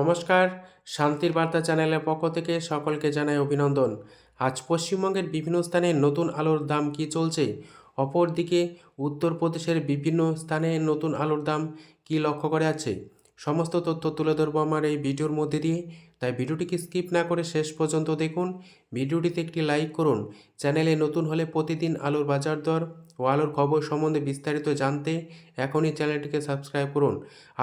নমস্কার, শান্তির বার্তা চ্যানেলের পক্ষ থেকে সকলকে জানাই অভিনন্দন। আজ পশ্চিমবঙ্গের বিভিন্ন স্থানে নতুন আলুর দাম কি চলছে? অপরদিকে, উত্তরপ্রদেশের বিভিন্ন স্থানে নতুন আলুর দাম কি লক্ষ্য করে আছে? সমস্ত তথ্য তুলে ধরবো আমার এই ভিডিওর মধ্যে দিয়ে। তাই ভিডিওটিকে স্কিপ না করে শেষ পর্যন্ত দেখুন। ভিডিওটিতে একটি লাইক করুন। চ্যানেলে নতুন হলে প্রতিদিন আলুর বাজার দর ও আলুর খবর সম্বন্ধে বিস্তারিত জানতে এখনই চ্যানেলটিকে সাবস্ক্রাইব করুন।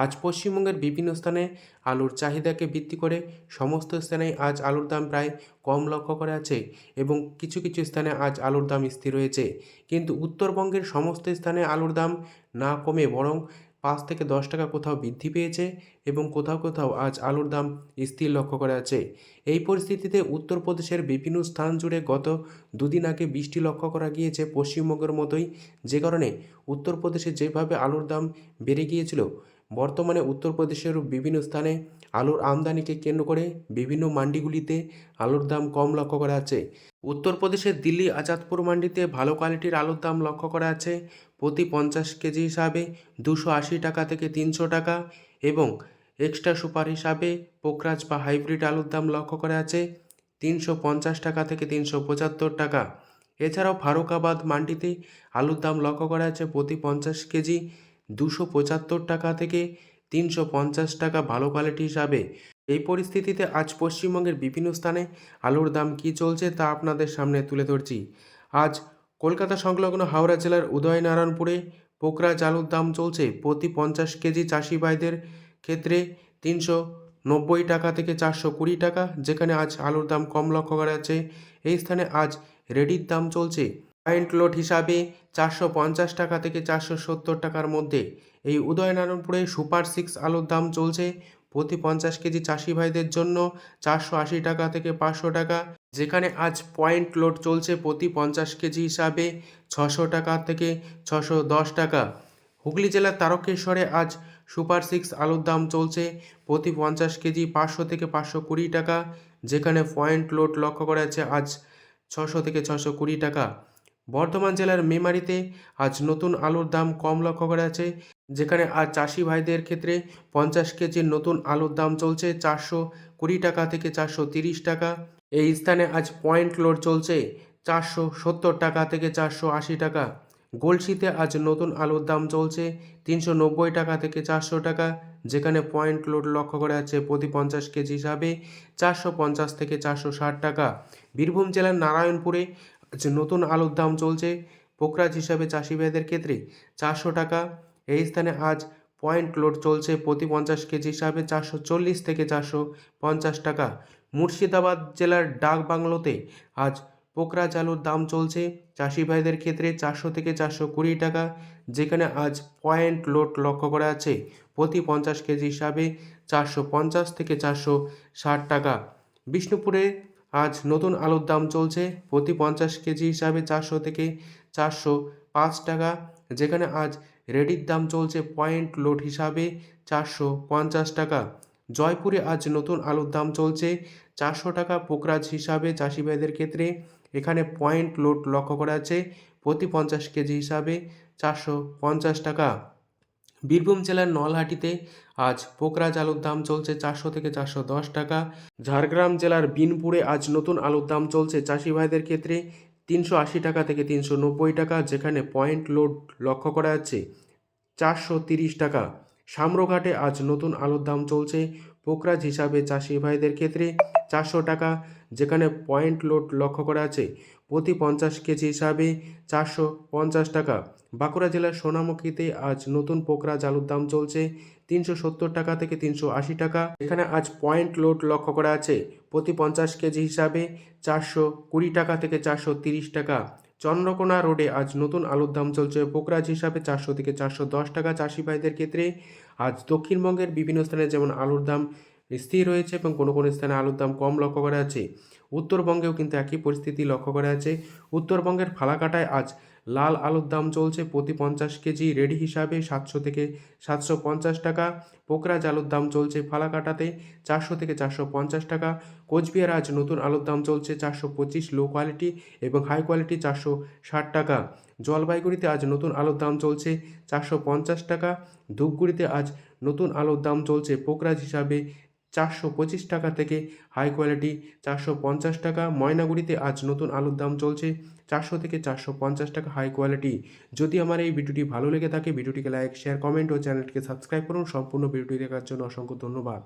আজ পশ্চিমবঙ্গের বিভিন্ন স্থানে আলুর চাহিদাকে ভিত্তি করে সমস্ত স্থানে আজ আলুর দাম প্রায় কম লক্ষ্য করা আছে এবং কিছু কিছু স্থানে আজ আলুর দাম স্থির রয়েছে কিন্তু উত্তরবঙ্গের সমস্ত স্থানে আলুর দাম না কমে বরং পাঁচ থেকে দশ টাকা কোথাও বৃদ্ধি পেয়েছে এবং কোথাও কোথাও আজ আলুর দাম স্থির লক্ষ্য করা আছে এই পরিস্থিতিতে উত্তরপ্রদেশের বিভিন্ন স্থান জুড়ে গত দুদিন আগে বৃষ্টি লক্ষ্য করা গিয়েছে পশ্চিমবঙ্গের মতোই। যে কারণে উত্তরপ্রদেশে যেভাবে আলুর দাম বেড়ে গিয়েছিল বর্তমানে উত্তরপ্রদেশের বিভিন্ন স্থানে আলুর আমদানিকে কেন্দ্র করে বিভিন্ন মান্ডিগুলিতে আলুর দাম কম লক্ষ্য করা আছে উত্তরপ্রদেশের দিল্লি আজাদপুর মান্ডিতে ভালো কোয়ালিটির আলুর দাম লক্ষ্য করা আছে প্রতি পঞ্চাশ কেজি হিসাবে দুশো আশি টাকা থেকে তিনশো টাকা এবং এক্সট্রা সুপার হিসাবে পোকরাজ বা হাইব্রিড আলুর দাম লক্ষ্য করা আছে তিনশো পঞ্চাশ টাকা থেকে তিনশো পঁচাত্তর টাকা। এছাড়াও ফারুকাবাদ মান্ডিতে আলুর দাম লক্ষ্য করা আছে প্রতি পঞ্চাশ কেজি দুশো পঁচাত্তর টাকা থেকে তিনশো পঞ্চাশ টাকা ভালো কোয়ালিটি হিসাবে। এই পরিস্থিতিতে আজ পশ্চিমবঙ্গের বিভিন্ন স্থানে আলুর দাম কী চলছে তা আপনাদের সামনে তুলে ধরছি। আজ কলকাতা সংলগ্ন হাওড়া জেলার উদয়নারায়ণপুরে পোকরাজ আলুর দাম চলছে প্রতি পঞ্চাশ কেজি চাষি ভাইদের ক্ষেত্রে তিনশো নব্বই টাকা থেকে চারশো কুড়ি টাকা, যেখানে আজ আলুর দাম কম লক্ষ্য করা যাচ্ছে। এই স্থানে আজ রেডির দাম চলছে পয়েন্ট লোড হিসাবে চারশো পঞ্চাশ টাকা থেকে চারশো সত্তর টাকার মধ্যে। এই উদয়নারায়ণপুরে সুপার সিক্স আলুর দাম চলছে প্রতি পঞ্চাশ কেজি চাষি ভাইদের জন্য চারশো আশি টাকা থেকে পাঁচশো টাকা। যেখানে আজ পয়েন্ট লোড চলছে প্রতি পঞ্চাশ কেজি হিসাবে ছশো টাকা থেকে ছশো দশ টাকা। হুগলি জেলার তারকেশ্বরে আজ সুপার সিক্স আলুর দাম চলছে প্রতি পঞ্চাশ কেজি পাঁচশো থেকে পাঁচশো কুড়ি টাকা। যেখানে পয়েন্ট লোড লক্ষ্য করা আজ ছশো থেকে ছশো কুড়ি টাকা। বর্ধমান জেলার মেমারিতে আজ নতুন আলুর দাম কম লক্ষ্য করা আছে যেখানে আজ চাষি ভাইদের ক্ষেত্রে পঞ্চাশ কেজির নতুন আলুর দাম চলছে চারশো কুড়ি টাকা থেকে চারশো তিরিশ টাকা। এই স্থানে আজ পয়েন্ট লোড চলছে চারশো সত্তর টাকা থেকে চারশো আশি টাকা। গলসিতে আজ নতুন আলুর দাম চলছে তিনশো নব্বই টাকা থেকে চারশো টাকা, যেখানে পয়েন্ট লোড লক্ষ্য করা যাচ্ছে প্রতি পঞ্চাশ কেজি হিসাবে চারশো পঞ্চাশ থেকে চারশো ষাট টাকা। বীরভূম জেলার নারায়ণপুরে আজ নতুন আলুর দাম চলছে পোকরাজ হিসাবে চাষি ভাইদের ক্ষেত্রে চারশো টাকা। এই স্থানে আজ পয়েন্ট লোড চলছে প্রতি পঞ্চাশ কেজি হিসাবে চারশো চল্লিশ থেকে চারশো পঞ্চাশ টাকা। মুর্শিদাবাদ জেলার ডাক বাংলোতে আজ পোকরাজ আলুর দাম চলছে চাষি ভাইদের ক্ষেত্রে চারশো থেকে চারশো কুড়ি টাকা, যেখানে আজ পয়েন্ট লোড লক্ষ্য করা আছে প্রতি পঞ্চাশ কেজি হিসাবে চারশো পঞ্চাশ থেকে চারশো ষাট টাকা। বিষ্ণুপুরে আজ নতুন আলুর দাম চলছে প্রতি পঞ্চাশ কেজি হিসাবে চারশো থেকে চারশো পাঁচ টাকা, যেখানে আজ রেডির দাম চলছে পয়েন্ট লোড হিসাবে চারশো পঞ্চাশ টাকা। জয়পুরে আজ নতুন আলুর দাম চলছে চারশো টাকা পোকরাজ হিসাবে চাষি ভাইদের ক্ষেত্রে। এখানে পয়েন্ট লোড লক্ষ্য করা আছে প্রতি পঞ্চাশ কেজি হিসাবে চারশো পঞ্চাশ টাকা। বীরভূম জেলার নলহাটিতে আজ পোকরাজ আলুর দাম চলছে চারশো থেকে চারশো দশ টাকা। ঝাড়গ্রাম জেলার বিনপুরে আজ নতুন আলুর দাম চলছে চাষি ভাইদের ক্ষেত্রে তিনশো আশি টাকা থেকে তিনশো নব্বই টাকা, যেখানে পয়েন্ট লোড লক্ষ্য করা যাচ্ছে চারশো তিরিশ টাকা। সাম্রঘাটে আজ নতুন আলুর দাম চলছে। পোকরাজ হিসাবে চাষি ভাইদের ক্ষেত্রে চারশো টাকা যেখানে পয়েন্ট লোড লক্ষ্য করা আছে, প্রতি পঞ্চাশ কেজি হিসাবে চারশো পঞ্চাশ টাকা। বাঁকুড়া জেলার সোনামুখীতে আজ নতুন পোকরাজ আলুর দাম চলছে তিনশো সত্তর টাকা থেকে তিনশো আশি টাকা। এখানে আজ পয়েন্ট লোড লক্ষ্য করা আছে, প্রতি পঞ্চাশ কেজি হিসাবে চারশো কুড়ি টাকা থেকে চারশো তিরিশ টাকা। চন্দ্রকোনা রোডে আজ নতুন আলুর দাম চলছে পোকরাজ হিসাবে চারশো থেকে চারশো দশ টাকা চাষি ভাইদের ক্ষেত্রে। আজ দক্ষিণবঙ্গের বিভিন্ন স্থানে যেমন আলুর দাম স্থির রয়েছে এবং কোনো কোনো স্থানে আলুর দাম কম লক্ষ্য করা আছে উত্তরবঙ্গেও কিন্তু একই পরিস্থিতি লক্ষ্য করা আছে উত্তরবঙ্গের ফালাকাটায় আজ লাল আলুর দাম চলছে প্রতি পঞ্চাশ কেজি, রেডি হিসাবে সাতশো থেকে সাতশো পঞ্চাশ টাকা। পোকরাজ আলুর দাম চলছে ফালাকাটাতে চারশো থেকে চারশো পঞ্চাশ টাকা। কোচবিহার আজ নতুন আলুর দাম চলছে চারশো পঁচিশ লো কোয়ালিটি এবং হাই কোয়ালিটি চারশো ষাট টাকা। জলপাইগুড়িতে আজ নতুন আলুর দাম চলছে চারশো পঞ্চাশ টাকা। ধূপগুড়িতে আজ নতুন আলুর দাম চলছে পোকরাজ হিসাবে চারশো পঁচিশ টাকা থেকে হাই কোয়ালিটি চারশো পঞ্চাশ টাকা। ময়নাগুড়িতে আজ নতুন আলুর দাম চলছে চারশো থেকে চারশো পঞ্চাশ টাকা হাই কোয়ালিটি যদি আমার এই ভিডিওটি ভালো লেগে থাকে, ভিডিওটিকে লাইক শেয়ার কমেন্ট ও চ্যানেলটিকে সাবস্ক্রাইব করুন। সম্পূর্ণ ভিডিওটি দেখার জন্য অসংখ্য ধন্যবাদ।